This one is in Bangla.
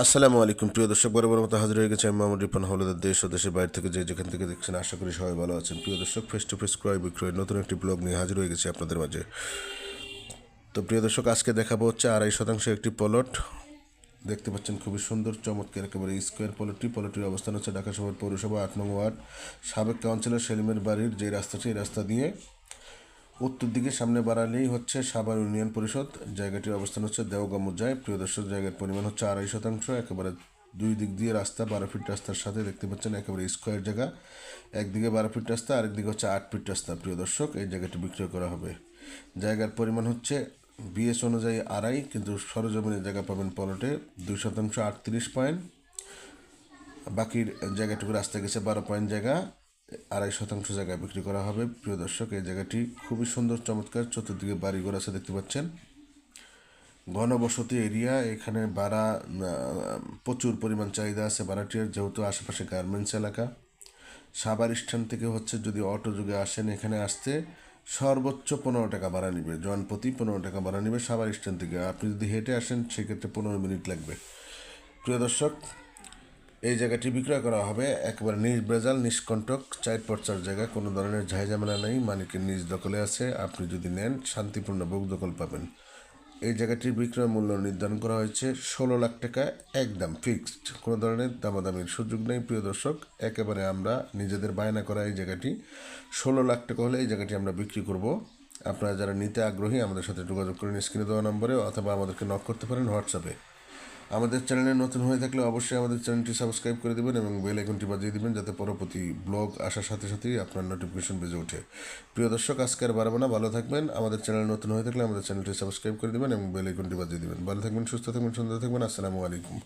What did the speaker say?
আসসালামু আলাইকুম। প্রিয় দর্শক বরাবর মতো হাজির হয়ে গেছে আমি মামুদ রিপন হলদের দেশ ও দেশের বাইরে থেকে যে যেখান থেকে দেখছেন, আশা করি সবাই ভালো আছেন। প্রিয় দর্শক ফেস টু ফেস ক্রয় বিক্রয় নতুন একটি ব্লগ নিয়ে হাজির হয়ে গেছি আপনাদের মাঝে। তো প্রিয় দর্শক, আজকে দেখাবো হচ্ছে আড়াই শতাংশ একটি পলট দেখতে পাচ্ছেন খুবই সুন্দর, চমৎকার একেবারে স্কোয়ার পলটটি পলটির অবস্থান হচ্ছে ঢাকা শহর পৌরসভা, আট নং ওয়ার্ড, সাবেক কাউন্সিলর সেলিমের বাড়ির যে রাস্তাটি, এই রাস্তা দিয়ে উত্তর দিকে সামনে বাড়ালেই হচ্ছে সাভার ইউনিয়ন পরিষদ। জায়গাটির অবস্থান হচ্ছে দেওগাঁ মোজায়। প্রিয় দর্শক, জায়গার পরিমাণ হচ্ছে আড়াই শতাংশ। একেবারে দুই দিক দিয়ে রাস্তা, বারো ফিট রাস্তার সাথে দেখতে পাচ্ছেন একেবারে স্কোয়ার জায়গা। একদিকে বারো ফিট রাস্তা, আরেকদিকে হচ্ছে আট ফিট রাস্তা। প্রিয় দর্শক, এই জায়গাটি বিক্রয় করা হবে। জায়গার পরিমাণ হচ্ছে বিএস অনুযায়ী আড়াই, কিন্তু সরজমিনের জায়গা পাবেন পলটে দুই শতাংশ আটত্রিশ পয়েন্ট। বাকির জায়গাটুকু রাস্তা গেছে বারো পয়েন্ট জায়গা। আড়াই শতাংশ জায়গা বিক্রি করা হবে। প্রিয় দর্শক এই জায়গাটি খুবই সুন্দর চমৎকার। চতুর্দিকে বাড়ি বাড়িঘর আছে দেখতে পাচ্ছেন। ঘনবসতি এরিয়া এখানে আহ, প্রচুর পরিমাণ চাহিদা আছে ভাড়াটিয়ার যেহেতু আশেপাশে গার্মেন্টস এলাকা। সাভার স্ট্যান্ড থেকে হচ্ছে যদি অটো যুগে আসেন এখানে আসতে সর্বোচ্চ পনেরো টাকা ভাড়া নেবে। জনপ্রতি পনেরো টাকা ভাড়া নেবে সাভার স্ট্যান্ড থেকে। আপনি যদি হেঁটে আসেন সেক্ষেত্রে পনেরো মিনিট লাগবে। প্রিয় দর্শক এই জায়গাটি বিক্রয় করা হবে। একবার নির্বেজাল নিষ্কণ্টক চার পর্চার জায়গা, কোনো ধরনের ঝাইঝামেলা নেই, মালিকের নিজ দখলে আছে, আপনি যদি নেন, শান্তিপূর্ণ বুক দখল পাবেন। এই জায়গাটির বিক্রয় মূল্য নির্ধারণ করা হয়েছে ষোলো লাখ টাকা, একদম ফিক্সড। কোনো ধরনের দামাদামির সুযোগ নেই, প্রিয় দর্শক। একেবারে আমরা নিজেদের বায়না করা এই জায়গাটি। ষোলো লাখ টাকা হলে এই জায়গাটি আমরা বিক্রি করব। আপনারা যারা নিতে আগ্রহী, আমাদের সাথে যোগাযোগ করেন স্ক্রিনে দেওয়া নম্বরে অথবা আমাদেরকে নক করতে পারেন হোয়াটসঅ্যাপে। আমাদের চ্যানেলে নতুন হয়ে থাকলে অবশ্যই আমাদের চ্যানেলটি সাবস্ক্রাইব করে দেবেন এবং বেল আইকনটি বাজিয়ে দেবেন যাতে পরবর্তী ব্লগ আসার সাথে সাথেই আপনার নোটিফিকেশন বেজে ওঠে। প্রিয় দর্শক আজকে আর বাড়াবো না ভালো থাকবেন। আমাদের চ্যানেল নতুন হয়ে থাকলে আমাদের চ্যানেলটি সাবস্ক্রাইব করে দেবেন এবং বেল আইকনটি বাজিয়ে দেবেন। ভালো থাকবেন, সুস্থ থাকবেন, সুন্দর থাকবেন। আসসালামু আলাইকুম।